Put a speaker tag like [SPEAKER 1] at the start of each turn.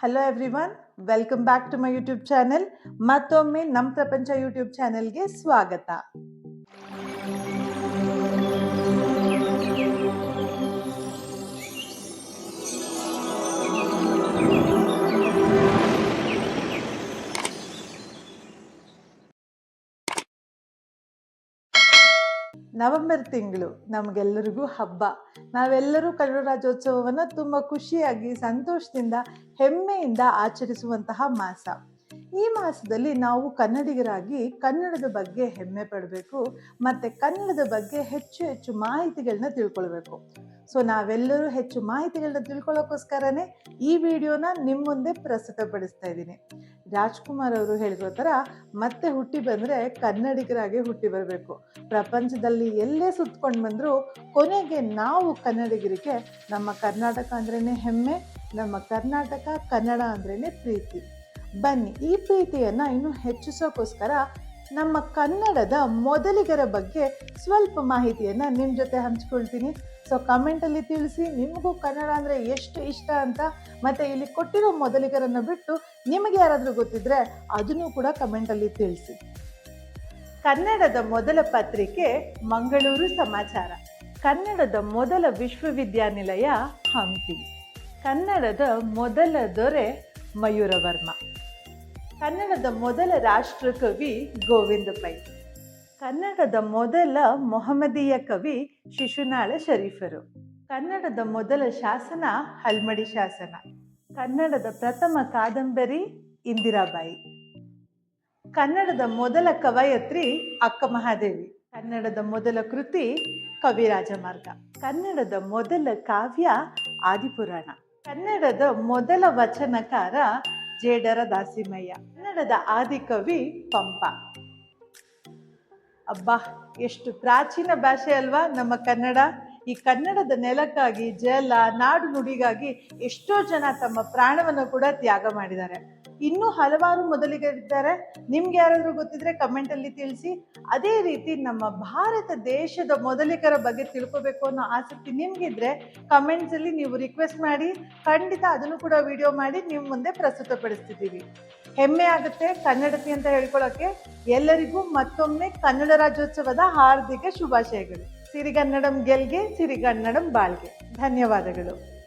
[SPEAKER 1] hello everyone welcome back to my YouTube channel ಮತ್ತೊಮ್ಮೆ ನಮ್ಮ ಪ್ರಪಂಚ ಯೂಟ್ಯೂಬ್ ಚಾನೆಲ್ಗೆ ಸ್ವಾಗತ ನವೆಂಬರ್ ತಿಂಗಳು ನಮಗೆಲ್ಲರಿಗೂ ಹಬ್ಬ. ನಾವೆಲ್ಲರೂ ಕನ್ನಡ ರಾಜ್ಯೋತ್ಸವವನ್ನು ತುಂಬ ಖುಷಿಯಾಗಿ, ಸಂತೋಷದಿಂದ, ಹೆಮ್ಮೆಯಿಂದ ಆಚರಿಸುವಂತಹ ಮಾಸ. ಈ ಮಾಸದಲ್ಲಿ ನಾವು ಕನ್ನಡಿಗರಾಗಿ ಕನ್ನಡದ ಬಗ್ಗೆ ಹೆಮ್ಮೆ ಪಡಬೇಕು, ಮತ್ತು ಕನ್ನಡದ ಬಗ್ಗೆ ಹೆಚ್ಚು ಹೆಚ್ಚು ಮಾಹಿತಿಗಳನ್ನ ತಿಳ್ಕೊಳ್ಬೇಕು. ಸೊ ನಾವೆಲ್ಲರೂ ಹೆಚ್ಚು ಮಾಹಿತಿಗಳನ್ನ ತಿಳ್ಕೊಳ್ಳೋಕ್ಕೋಸ್ಕರನೇ ಈ ವಿಡಿಯೋನ ನಿಮ್ಮ ಮುಂದೆ ಪ್ರಸ್ತುತಪಡಿಸ್ತಾ ಇದ್ದೀನಿ. ರಾಜ್ಕುಮಾರ್ ಅವರು ಹೇಳಿರೋ ಥರ ಮತ್ತೆ ಹುಟ್ಟಿ ಬಂದರೆ ಕನ್ನಡಿಗರಾಗಿ ಹುಟ್ಟಿ ಬರಬೇಕು. ಪ್ರಪಂಚದಲ್ಲಿ ಎಲ್ಲೇ ಸುತ್ತಕೊಂಡು ಬಂದರೂ ಕೊನೆಗೆ ನಾವು ಕನ್ನಡಿಗರಿಗೆ ನಮ್ಮ ಕರ್ನಾಟಕ ಅಂದ್ರೇ ಹೆಮ್ಮೆ, ನಮ್ಮ ಕರ್ನಾಟಕ ಕನ್ನಡ ಅಂದ್ರೇ ಪ್ರೀತಿ. ಬನ್ನಿ, ಈ ಪ್ರೀತಿಯನ್ನು ಇನ್ನೂ ಹೆಚ್ಚಿಸೋಕ್ಕೋಸ್ಕರ ನಮ್ಮ ಕನ್ನಡದ ಮೊದಲಿಗರ ಬಗ್ಗೆ ಸ್ವಲ್ಪ ಮಾಹಿತಿಯನ್ನು ನಿಮ್ಮ ಜೊತೆ ಹಂಚ್ಕೊಳ್ತೀನಿ. ಸೊ ಕಮೆಂಟಲ್ಲಿ ತಿಳಿಸಿ ನಿಮಗೂ ಕನ್ನಡ ಅಂದರೆ ಎಷ್ಟು ಇಷ್ಟ ಅಂತ ಮತ್ತು ಇಲ್ಲಿ ಕೊಟ್ಟಿರೋ ಮೊದಲಿಗರನ್ನು ಬಿಟ್ಟು ನಿಮಗೆ ಯಾರಾದರೂ ಗೊತ್ತಿದ್ರೆ ಅದನ್ನು ಕೂಡ ಕಮೆಂಟಲ್ಲಿ ತಿಳಿಸಿ. ಕನ್ನಡದ ಮೊದಲ ಪತ್ರಿಕೆ ಮಂಗಳೂರು ಸಮಾಚಾರ. ಕನ್ನಡದ ಮೊದಲ ವಿಶ್ವವಿದ್ಯಾನಿಲಯ ಹಂಪಿ. ಕನ್ನಡದ ಮೊದಲ ದೊರೆ ಮಯೂರವರ್ಮ. ಕನ್ನಡದ ಮೊದಲ ರಾಷ್ಟ್ರಕವಿ ಗೋವಿಂದ ಪೈ ಕನ್ನಡದ ಮೊದಲ ಮೊಹಮ್ಮದೀಯ ಕವಿ ಶಿಶುನಾಳ ಶರೀಫರು. ಕನ್ನಡದ ಮೊದಲ ಶಾಸನ ಹಲ್ಮಡಿ ಶಾಸನ. ಕನ್ನಡದ ಪ್ರಥಮ ಕಾದಂಬರಿ ಇಂದಿರಾಬಾಯಿ. ಕನ್ನಡದ ಮೊದಲ ಕವಯತ್ರಿ ಅಕ್ಕ ಮಹಾದೇವಿ ಕನ್ನಡದ ಮೊದಲ ಕೃತಿ ಕವಿರಾಜಮಾರ್ಗ ಕನ್ನಡದ ಮೊದಲ ಕಾವ್ಯ ಆದಿಪುರಾಣ. ಕನ್ನಡದ ಮೊದಲ ವಚನಕಾರ ಜೇಡರ ದಾಸಿಮಯ್ಯ ಕನ್ನಡದ ಆದಿಕವಿ ಪಂಪ. ಅಬ್ಬಾ, ಎಷ್ಟು ಪ್ರಾಚೀನ ಭಾಷೆ ಅಲ್ವಾ ನಮ್ಮ ಕನ್ನಡ. ಈ ಕನ್ನಡದ ನೆಲಕ್ಕಾಗಿ, ಜಲ, ನಾಡು ನುಡಿಗಾಗಿ ಎಷ್ಟೋ ಜನ ತಮ್ಮ ಪ್ರಾಣವನ್ನು ಕೂಡ ತ್ಯಾಗ ಮಾಡಿದ್ದಾರೆ. ಇನ್ನೂ ಹಲವಾರು ಮೊದಲಿಗರಿದ್ದಾರೆ. ನಿಮ್ಗೆ ಯಾರಾದರೂ ಗೊತ್ತಿದ್ರೆ ಕಮೆಂಟಲ್ಲಿ ತಿಳಿಸಿ. ಅದೇ ರೀತಿ ನಮ್ಮ ಭಾರತ ದೇಶದ ಮೊದಲಿಗರ ಬಗ್ಗೆ ತಿಳ್ಕೊಬೇಕು ಅನ್ನೋ ಆಸಕ್ತಿ ನಿಮ್ಗಿದ್ರೆ ಕಮೆಂಟ್ಸಲ್ಲಿ ನೀವು ರಿಕ್ವೆಸ್ಟ್ ಮಾಡಿ. ಖಂಡಿತ ಅದನ್ನು ಕೂಡ ವಿಡಿಯೋ ಮಾಡಿ ನಿಮ್ಮ ಮುಂದೆ ಪ್ರಸ್ತುತಪಡಿಸ್ತಿದ್ದೀವಿ. ಹೆಮ್ಮೆ ಆಗುತ್ತೆ ಕನ್ನಡತಿ ಅಂತ ಹೇಳ್ಕೊಳ್ಳೋಕ್ಕೆ ಎಲ್ಲರಿಗೂ ಮತ್ತೊಮ್ಮೆ ಕನ್ನಡ ರಾಜ್ಯೋತ್ಸವದ ಹಾರ್ದಿಕ ಶುಭಾಶಯಗಳು. ಸಿರಿಗನ್ನಡಂ ಗೆಲ್ಗೆ, ಸಿರಿಗನ್ನಡಂ ಬಾಳ್ಗೆ. ಧನ್ಯವಾದಗಳು.